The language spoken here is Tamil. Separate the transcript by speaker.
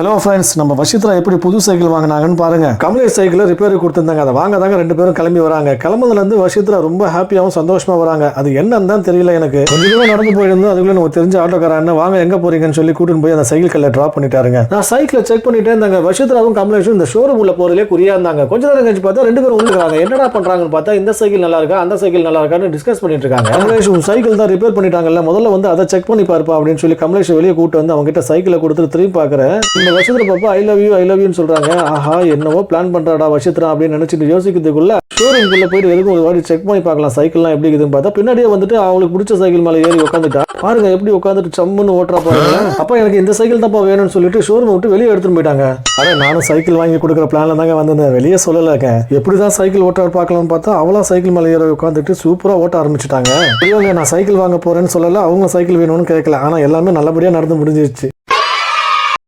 Speaker 1: ஹலோ ஃப்ரெண்ட்ஸ் நம்ம வசித்ரா எப்படி புது சைக்கிள் வாங்கினாங்கன்னு பாருங்க. கமலேஷ் சைக்கிளை ரிப்பேர் கொடுத்துருந்தாங்க. அதை வாங்க தாங்க ரெண்டு பேரும் கிளம்பி வராங்க. கிளம்புதுலேருந்து வசித்ரா ரொம்ப ஹாப்பியாகவும் சந்தோஷமா வராங்க. அது என்னன்னு தான் தெரியல எனக்கு. கொஞ்சம் தூரம் நடந்து போயிருந்தோம் அதுக்குள்ள நம்ம தெரிஞ்ச ஆட்டோக்காரன் வாங்க எங்க போறீங்கன்னு சொல்லி கூட்டின்னு போய் அந்த சைக்கிள் கல்ல ட்ராப் பண்ணிட்டாருங்க. நான் சைக்கிளை செக் பண்ணிட்டே இருந்தாங்க. வசித்ராவும் கமலேஷும் இந்த ஷோரூம் உள்ள போறதுலே குறியா இருந்தாங்க. கொஞ்ச நேரம் கழிச்சு பார்த்தா ரெண்டு பேரும் உள்ளுக்காங்க என்னடா பண்றாங்கன்னு பார்த்தா இந்த சைக்கிள் நல்லா இருக்கா அந்த சைக்கிள் நல்லா இருக்கான்னு டிஸ்கஸ் பண்ணிட்டு இருக்காங்க. கமலேஷ் சைக்கிள் தான் ரிப்பேர் பண்ணிட்டாங்கல்ல முதல்ல வந்து அதை செக் பண்ணி பார்ப்பா அப்படின்னு சொல்லி கமலேஷ் வெளியே கூட்டு வந்து அவங்க கிட்ட சைக்கிளை கொடுத்துட்டு திரும்பி பார்க்குறேன். இந்த வருஷத்துல பாப்பா I love you I love யூன்னு சொல்றாங்க. ஆஹா என்னவோ பிளான் பண்றாடா வருஷத்துல அப்படின்னு நினைச்சிட்டு யோசிக்கிறதுக்குள்ள ஷோரூம்குள்ள போயிட்டு எதுக்கும் ஒரு வாட்டி செக் பண்ணி பார்க்கலாம் சைக்கிள்லாம் எப்படி இருக்குதுன்னு பார்த்தா பின்னாடியே வந்துட்டு அவங்களுக்கு பிடிச்ச சைக்கிள் மேலே ஏறி உட்காந்துட்டா பாருங்க எப்படி உட்காந்துட்டு சம்முன்னு ஓட்டுறா பாருங்க. அப்ப எனக்கு இந்த சைக்கிள் தான்ப்பா வேணும்னு சொல்லிட்டு ஷோரூம் விட்டு வெளியே எடுத்துட்டு போயிட்டாங்க. அட நானும் சைக்கிள் வாங்கி கொடுக்குற பிளான்ல தாங்க வந்திருந்தேன். வெளியே சொல்லலங்க எப்படிதான் சைக்கிள் ஓட்ட பார்க்கலாம்னு பார்த்தா அவளா சைக்கிள் மேலே ஏற உட்காந்துட்டு சூப்பரா ஓட்ட ஆரம்பிச்சிட்டாங்க. ஐயோங்க நான் சைக்கிள் வாங்க போறேன்னு சொல்லல அவங்க சைக்கிள் வேணும்னு கேட்கல. ஆனா எல்லாமே நல்லபடியா நடந்து முடிஞ்சிருச்சு.